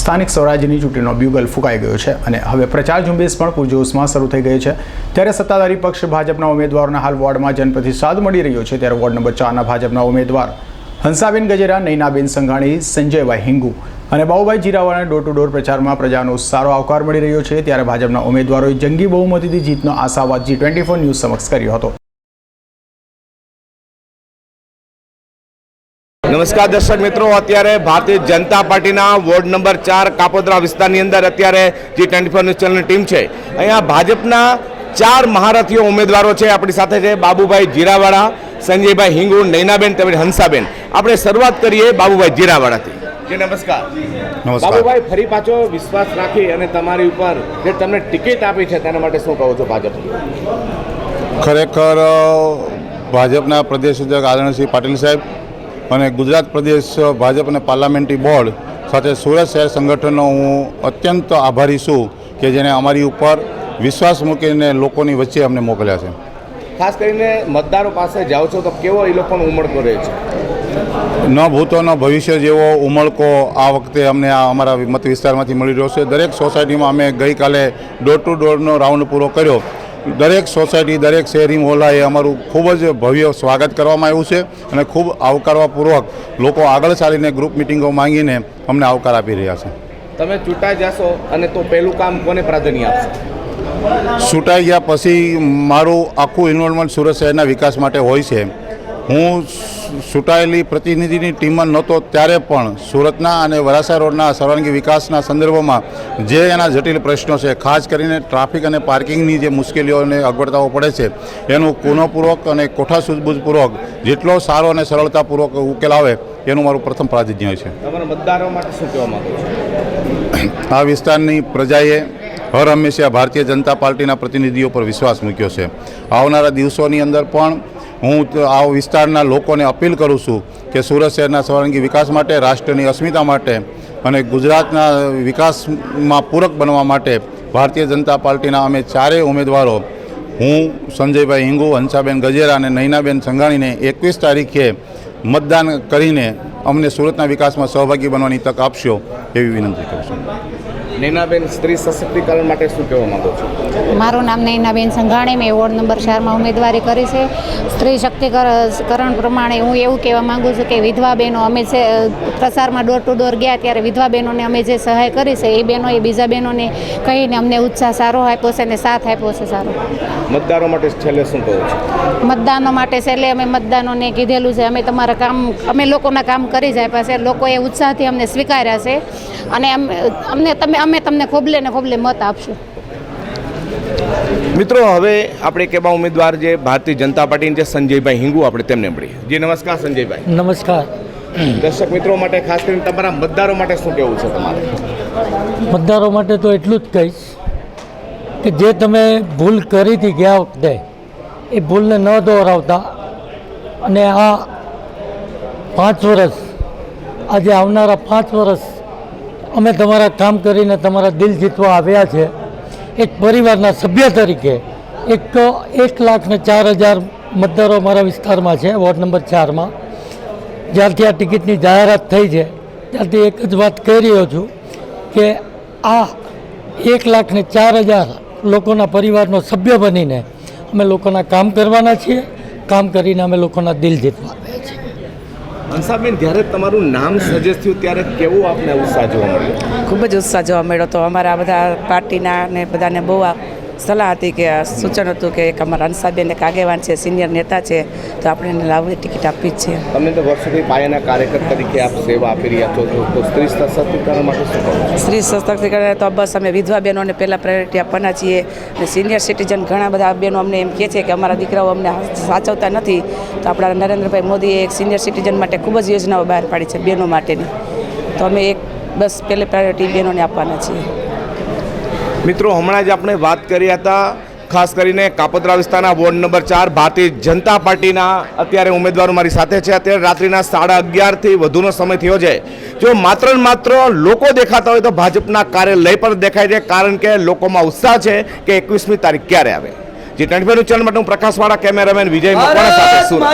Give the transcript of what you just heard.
સ્થાનિક સ્વરાજ્યની ચૂંટણીનો બ્યુગલ ફૂંકાઈ ગયો છે અને હવે પ્રચાર ઝુંબેશ પણ પૂરજોશમાં શરૂ થઈ ગઈ છે. ત્યારે સત્તાધારી પક્ષ ભાજપના ઉમેદવારના હાલ વોર્ડમાં જનપ્રતિસાદ મળી રહ્યો છે. ત્યારે વોર્ડ નંબર ચારના ભાજપના ઉમેદવાર હંસાબેન ગજેરા, નૈનાબેન સંઘાણી, સંજયભાઈ હિંગુ અને બાહુભાઈ જીરાવાળાને ડોર ટુ ડોર પ્રચારમાં પ્રજાનો સારો આવકાર મળી રહ્યો છે. ત્યારે ભાજપના ઉમેદવારોએ જંગી બહુમતીથી જીતનો આશાવાદ જી ટ્વેન્ટી ફોર ન્યૂઝ સમક્ષ કર્યો હતો. નમસ્કાર દર્શક મિત્રો અત્યારે ભારતીય જનતા પાર્ટીના વોર્ડ નંબર ચાર કાપોદ્રા વિસ્તારની અંદર અત્યારે જી ટ્વેન્ટી ફોર ન્યૂઝ ચેનલની ટીમ છે અહીંયા ભાજપના ચાર મહારથીઓ ઉમેદવારો છે. આપણી સાથે છે બાબુભાઈ જીરાવાળા સંજયભાઈ હિંગુ નૈનાબેન તેમજ હંસાબેન. આપણે શરૂઆત કરીએ બાબુભાઈ જીરાવાળાથી. જી નમસ્કાર. નમસ્કાર. બાબુભાઈ ફરી પાછો વિશ્વાસ રાખી અને તમારી ઉપર જે તમને ટિકિટ આપી છે તેના માટે શું કહો છો ભાજપ? ખરેખર ભાજપના પ્રદેશ અધ્યક્ષ આદરણસિંહ પાટીલ સાહેબ અને ગુજરાત પ્રદેશ ભાજપ અને પાર્લામેન્ટરી બોર્ડ સાથે સુરત શહેર સંગઠનનો હું અત્યંત આભારી છું કે જેને અમારી ઉપર વિશ્વાસ મૂકીને લોકોની વચ્ચે અમને મોકલ્યા છે. ખાસ કરીને મતદારો પાસે જાઓ છો તો કેવો એ લોકોનો ઉમળકો રહે છે? ન ભૂતો ન ભવિષ્ય જેવો ઉમળકો આ વખતે અમને આ અમારા મત વિસ્તારમાંથી મળી રહ્યો છે. દરેક સોસાયટીમાં અમે ગઈકાલે ડોર ટુ ડોરનો રાઉન્ડ પૂરો કર્યો. દરેક સોસાયટી દરેક શહેરી મોહલ્લાએ અમારું ખૂબ જ ભવ્ય સ્વાગત કરવામાં આવ્યું છે અને ખૂબ આવકારવાપૂર્વક લોકો આગળ ચાલીને ગ્રુપ મિટિંગો માંગીને અમને આવકાર આપી રહ્યા છે. તમે ચૂંટાઈ જશો અને તો પહેલું કામ કોને પ્રાધાન્ય આપશો? ચૂંટાઈ ગયા પછી મારું આખું ઇન્વોલ્વમેન્ટ સુરત શહેરના વિકાસ માટે હોય છે. હું ચૂંટાયેલી પ્રતિનિધિની ટીમમાં નહોતો ત્યારે પણ સુરતના અને વરાસા રોડના સર્વાંગી વિકાસના સંદર્ભમાં જે એના જટિલ પ્રશ્નો છે ખાસ કરીને ટ્રાફિક અને પાર્કિંગની જે મુશ્કેલીઓ અને અગવડતાઓ પડે છે એનું કુનોપૂર્વક અને કોઠા સુજબૂજપૂર્વક જેટલો સારો અને સરળતાપૂર્વક ઉકેલ આવે એનું મારું પ્રથમ પ્રાધાન્ય છે. મતદારો માટે શું કહેવા માંગો આ વિસ્તારની પ્રજાએ હર હંમેશા ભારતીય જનતા પાર્ટીના પ્રતિનિધિઓ પર વિશ્વાસ મૂક્યો છે. આવનારા દિવસોની અંદર પણ હું આ વિસ્તારના લોકોને અપીલ કરું છું કે સુરત શહેરના સર્વાંગી વિકાસ માટે, રાષ્ટ્રની અસ્મિતા માટે અને ગુજરાતના વિકાસમાં પૂરક બનવા માટે ભારતીય જનતા પાર્ટીના અમે ચારેય ઉમેદવારો, હું, સંજયભાઈ હિંગુ, હંસાબેન ગજેરા અને નૈનાબેન સંઘાણીને એકવીસ તારીખે મતદાન કરીને અમને સુરતના વિકાસમાં સહભાગી બનવાની તક આપશો એવી વિનંતી કરું છું. નૈનાબેન સ્ત્રી સશક્તિકરણ માટે શું કહેવા માંગો છો? મારું નામ નૈનાબેન સંઘાણી મેં વોર્ડ નંબર ચારમાં ઉમેદવારી કરી છે. સ્ત્રી શક્તિકરણ પ્રમાણે હું એવું કહેવા માંગુ છું કે વિધવા બહેનો અમે છે પ્રસારમાં ડોર ટુ ડોર ગયા ત્યારે વિધવા બહેનોને અમે જે સહાય કરી છે એ બહેનોએ બીજા બહેનોને કહીને અમને ઉત્સાહ સારો આપ્યો છે અને સાથ આપ્યો છે સારો. મતદારો માટે છેલ્લે શું કહો છો? મતદાનો માટે છેલ્લે અમે મતદાનોને કીધેલું છે અમે તમારા કામ અમે લોકોના કામ કરી જ આપ્યા છે લોકોએ ઉત્સાહથી અમને સ્વીકાર્યા છે. અને અમ- અમને તમે અમે તમને ખોબલે ને ખોબલે મત આપશું. મિત્રો હવે આપણે કેવા ઉમેદવાર જે ભારતીય જનતા પાર્ટીના જે સંજયભાઈ હિંગુ આપણે તેમને મળીએ. જી નમસ્કાર સંજયભાઈ. નમસ્કાર. દર્શક મિત્રો માટે ખાસ કરીને તમારા મતદારો માટે શું કહેવું છે તમારે? મતદારો માટે તો એટલું જ કહીશ કે જે તમે ભૂલ કરી હતી ગયા વખતે એ ભૂલને ન દોહરાવતા અને આ પાંચ વર્ષ આજે આવનારા પાંચ વર્ષ અમે તમારા કામ કરીને તમારા દિલ જીતવા આવ્યા છે. એક પરિવારના સભ્ય તરીકે એક તો એક લાખ ને ચાર હજાર મતદારો મારા વિસ્તારમાં છે, વોર્ડ નંબર ચારમાં. જ્યારથી આ ટિકિટની જાહેરાત થઈ છે, ત્યારથી એક જ વાત કહી રહ્યો છું કે આ એક લાખ ને ચાર હજાર લોકોના પરિવારનો સભ્ય બનીને અમે લોકોના કામ કરવાના છીએ, કામ કરીને અમે લોકોના દિલ જીતવા હંસાબેન, જ્યારે તમારું નામ સજેસ્ટ થયું, ત્યારે કેવું આપને ઉત્સાહ જોવા મળ્યો? ખૂબ જ ઉત્સાહ જોવા મળ્યો તો અમારા બધા પાર્ટીના ને બધાને બહુ સલાહ હતી કે સૂચન હતું કે એક અમારા અંસાબેન એક આગેવાન છે સિનિયર નેતા છે તો આપણે એને લાવવાની ટિકિટ આપવી જ છે. તમને તો વર્ષોથી પાયાના કાર્યકર તરીકે આપ સેવા આપી રહ્યા છો તો- તો સ્ત્રી સશક્તિકરણ માટે શું કહો? સ્ત્રી સશક્તિકરણ તો બસ અમે વિધવા બહેનોને પહેલાં પ્રાયોરિટી આપવાના છીએ અને સિનિયર સિટીઝન ઘણા બધા બહેનો અમને એમ કહે છે કે અમારા દીકરાઓ અમને સાચવતા નથી તો આપણા નરેન્દ્રભાઈ મોદીએ એક સિનિયર સિટીઝન માટે ખૂબ જ યોજનાઓ બહાર પાડી છે બહેનો માટેની. તો અમે એક બસ પહેલે પ્રાયોરિટી બહેનોને આપવાના છીએ. મિત્રો હમણાં જ આપણે વાત કરી હતા ખાસ કરીને કાપોદ્રા વિસ્તારના વોર્ડ નંબર ચાર ભારતીય જનતા પાર્ટીના અત્યારે ઉમેદવારો મારી સાથે છે. અત્યારે રાત્રિના સાડા અગિયારથી વધુનો સમય થયો છે. જો માત્ર ને માત્ર લોકો દેખાતા હોય તો ભાજપના કાર્યાલય પર દેખાય છે કારણ કે લોકોમાં ઉત્સાહ છે કે એકવીસમી તારીખ ક્યારે આવે. જે ટ્વેન્ટી ચેનલ માટે હું પ્રકાશવાળા કેમેરામેન વિજય મકવાણા સાથે સુરત.